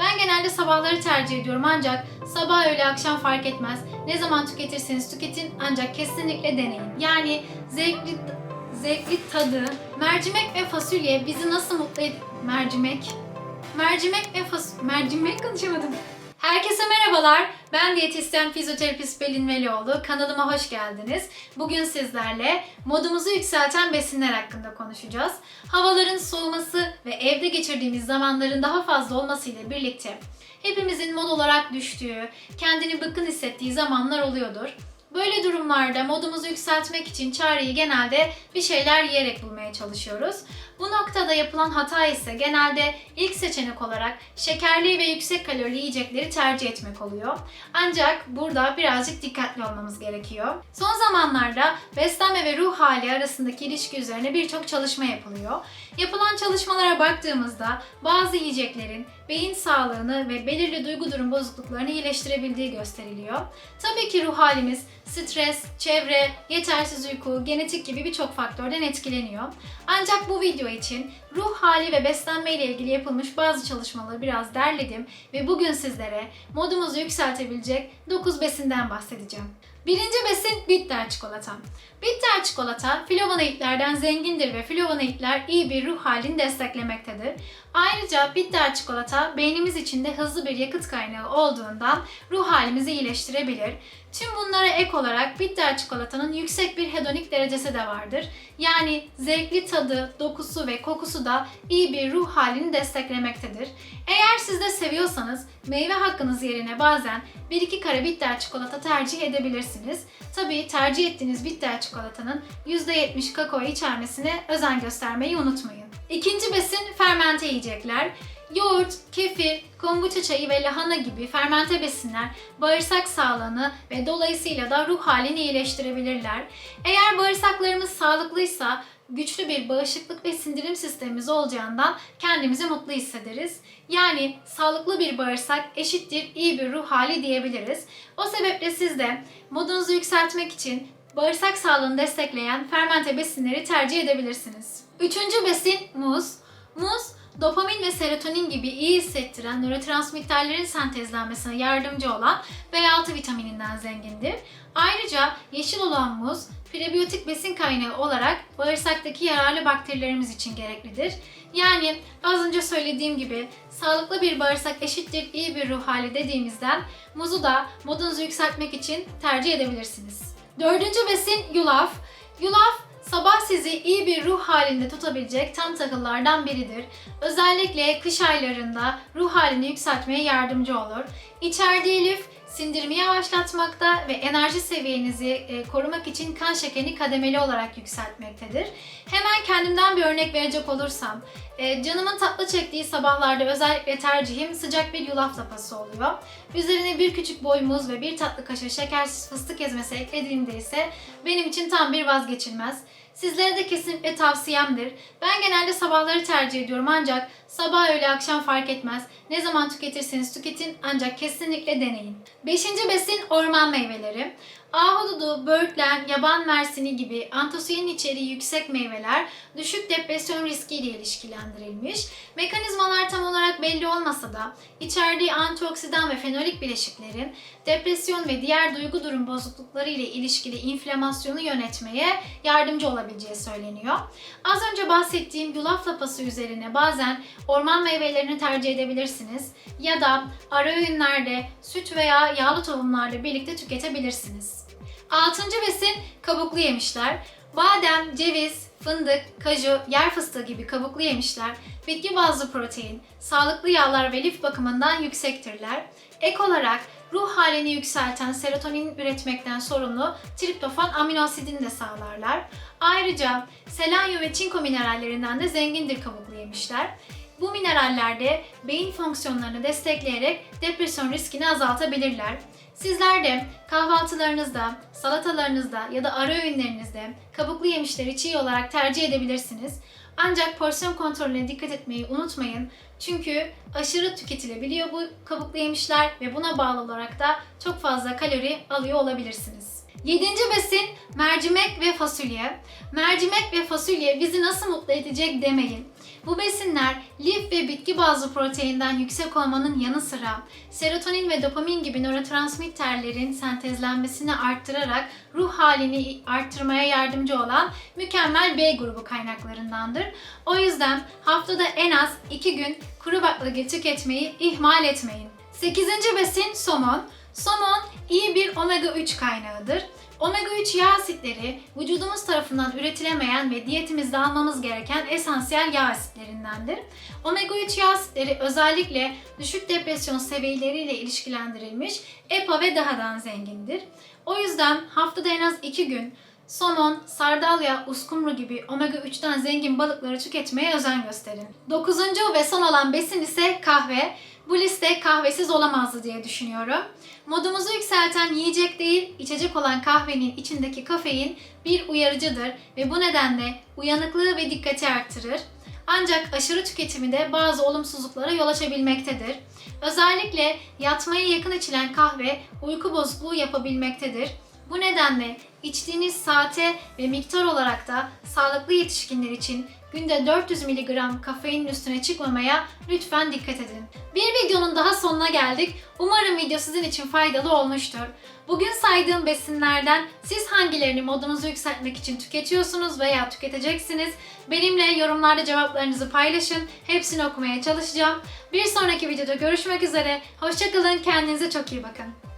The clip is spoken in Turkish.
Ben genelde sabahları tercih ediyorum ancak sabah öğle akşam fark etmez. Ne zaman tüketirseniz tüketin ancak kesinlikle deneyin. Yani zevkli zevkli tadı, mercimek ve fasulye bizi nasıl mutlu ed... Mercimek. Mercimek ve fas... Mercimek konuşamadım. Herkese merhabalar. Ben diyetisyen fizyoterapist Pelin Velioğlu. Kanalıma hoş geldiniz. Bugün sizlerle modumuzu yükselten besinler hakkında konuşacağız. Havaların soğuması ve evde geçirdiğimiz zamanların daha fazla olmasıyla birlikte hepimizin mod olarak düştüğü, kendini bıkkın hissettiği zamanlar oluyordur. Böyle durumlarda modumuzu yükseltmek için çareyi genelde bir şeyler yiyerek bulmaya çalışıyoruz. Bu noktada yapılan hata ise genelde ilk seçenek olarak şekerli ve yüksek kalorili yiyecekleri tercih etmek oluyor. Ancak burada birazcık dikkatli olmamız gerekiyor. Son zamanlarda beslenme ve ruh hali arasındaki ilişki üzerine birçok çalışma yapılıyor. Yapılan çalışmalara baktığımızda bazı yiyeceklerin beyin sağlığını ve belirli duygu durum bozukluklarını iyileştirebildiği gösteriliyor. Tabii ki ruh halimiz stres, çevre, yetersiz uyku, genetik gibi birçok faktörden etkileniyor. Ancak bu video için ruh hali ve beslenme ile ilgili yapılmış bazı çalışmaları biraz derledim ve bugün sizlere modumuzu yükseltebilecek 9 besinden bahsedeceğim. Birinci besin bitter çikolata. Bitter çikolata flavonoidlerden zengindir ve flavonoidler iyi bir ruh halini desteklemektedir. Ayrıca bitter çikolata beynimiz içinde hızlı bir yakıt kaynağı olduğundan ruh halimizi iyileştirebilir. Tüm bunlara ek olarak bitter çikolatanın yüksek bir hedonik derecesi de vardır. Yani zevkli tadı, dokusu ve kokusu da iyi bir ruh halini desteklemektedir. Eğer siz de seviyorsanız meyve hakkınız yerine bazen 1-2 kare bitter çikolata tercih edebilirsiniz. Tabii tercih ettiğiniz bitter çikolatanın %70 kakao içermesine özen göstermeyi unutmayın. İkinci besin fermente yiyecekler. Yoğurt, kefir, kombuça çayı ve lahana gibi fermente besinler bağırsak sağlığını ve dolayısıyla da ruh halini iyileştirebilirler. Eğer bağırsaklarımız sağlıklıysa güçlü bir bağışıklık ve sindirim sistemimiz olacağından kendimizi mutlu hissederiz. Yani sağlıklı bir bağırsak eşittir iyi bir ruh hali diyebiliriz. O sebeple siz de modunuzu yükseltmek için bağırsak sağlığını destekleyen fermente besinleri tercih edebilirsiniz. Üçüncü besin muz. Muz dopamin ve serotonin gibi iyi hissettiren nörotransmitterlerin sentezlenmesine yardımcı olan B6 vitamininden zengindir. Ayrıca yeşil olan muz prebiyotik besin kaynağı olarak bağırsaktaki yararlı bakterilerimiz için gereklidir. Yani az önce söylediğim gibi sağlıklı bir bağırsak eşittir iyi bir ruh hali dediğimizden muzu da modunuzu yükseltmek için tercih edebilirsiniz. Dördüncü besin yulaf. Yulaf sabah sizi iyi bir ruh halinde tutabilecek tam tahıllardan biridir. Özellikle kış aylarında ruh halini yükseltmeye yardımcı olur. İçerdiği lif sindirimi yavaşlatmakta ve enerji seviyenizi e, korumak için kan şekerini kademeli olarak yükseltmektedir. Hemen kendimden bir örnek verecek olursam, e, canımın tatlı çektiği sabahlarda özellikle tercihim sıcak bir yulaf lapası oluyor. Üzerine bir küçük boy muz ve bir tatlı kaşığı şekersiz fıstık ezmesi eklediğimde ise benim için tam bir vazgeçilmez. Sizlere de kesinlikle tavsiyemdir. Ben genelde sabahları tercih ediyorum ancak sabah öğle akşam fark etmez. Ne zaman tüketirseniz tüketin ancak kesinlikle deneyin. Beşinci besin orman meyveleri. Ahududu, böğürtlen, yaban mersini gibi antosiyanin içeriği yüksek meyveler düşük depresyon riskiyle ilişkilendirilmiş. Mekanizmalar tam olarak belli olmasa da içerdiği antioksidan ve fenolik bileşiklerin depresyon ve diğer duygu durum bozuklukları ile ilişkili inflamasyonu yönetmeye yardımcı olabileceği söyleniyor. Az önce bahsettiğim yulaf lapası üzerine bazen orman meyvelerini tercih edebilirsiniz ya da ara öğünlerde süt veya yağlı tohumlarla birlikte tüketebilirsiniz. Altıncı besin kabuklu yemişler. Badem, ceviz, fındık, kaju, yer fıstığı gibi kabuklu yemişler bitki bazlı protein, sağlıklı yağlar ve lif bakımından yüksektirler. Ek olarak ruh halini yükselten serotonin üretmekten sorumlu triptofan amino asidini de sağlarlar. Ayrıca selanyum ve çinko minerallerinden de zengindir kabuklu yemişler. Bu mineraller de beyin fonksiyonlarını destekleyerek depresyon riskini azaltabilirler. Sizler de kahvaltılarınızda, salatalarınızda ya da ara öğünlerinizde kabuklu yemişleri çiğ olarak tercih edebilirsiniz. Ancak porsiyon kontrolüne dikkat etmeyi unutmayın. Çünkü aşırı tüketilebiliyor bu kabuklu yemişler ve buna bağlı olarak da çok fazla kalori alıyor olabilirsiniz. Yedinci besin mercimek ve fasulye. Mercimek ve fasulye bizi nasıl mutlu edecek demeyin. Bu besinler lif ve bitki bazlı proteinden yüksek olmanın yanı sıra serotonin ve dopamin gibi nörotransmitterlerin sentezlenmesini arttırarak ruh halini arttırmaya yardımcı olan mükemmel B grubu kaynaklarındandır. O yüzden haftada en az 2 gün kuru baklagil tüketmeyi ihmal etmeyin. 8. besin somon. Somon iyi bir omega 3 kaynağıdır. Omega 3 yağ asitleri vücudumuz tarafından üretilemeyen ve diyetimizde almamız gereken esansiyel yağ asitlerindendir. Omega 3 yağ asitleri özellikle düşük depresyon seviyeleriyle ilişkilendirilmiş EPA ve DAHA'dan zengindir. O yüzden haftada en az 2 gün somon, sardalya, uskumru gibi omega 3'ten zengin balıkları tüketmeye özen gösterin. Dokuzuncu ve son olan besin ise kahve. Bu liste kahvesiz olamazdı diye düşünüyorum. Modumuzu yükselten yiyecek değil, içecek olan kahvenin içindeki kafein bir uyarıcıdır ve bu nedenle uyanıklığı ve dikkati arttırır. Ancak aşırı tüketimi de bazı olumsuzluklara yol açabilmektedir. Özellikle yatmaya yakın içilen kahve uyku bozukluğu yapabilmektedir. Bu nedenle içtiğiniz saate ve miktar olarak da sağlıklı yetişkinler için günde 400 mg kafeinin üstüne çıkmamaya lütfen dikkat edin. Bir videonun daha sonuna geldik. Umarım video sizin için faydalı olmuştur. Bugün saydığım besinlerden siz hangilerini modunuzu yükseltmek için tüketiyorsunuz veya tüketeceksiniz? Benimle yorumlarda cevaplarınızı paylaşın. Hepsini okumaya çalışacağım. Bir sonraki videoda görüşmek üzere. Hoşçakalın. Kendinize çok iyi bakın.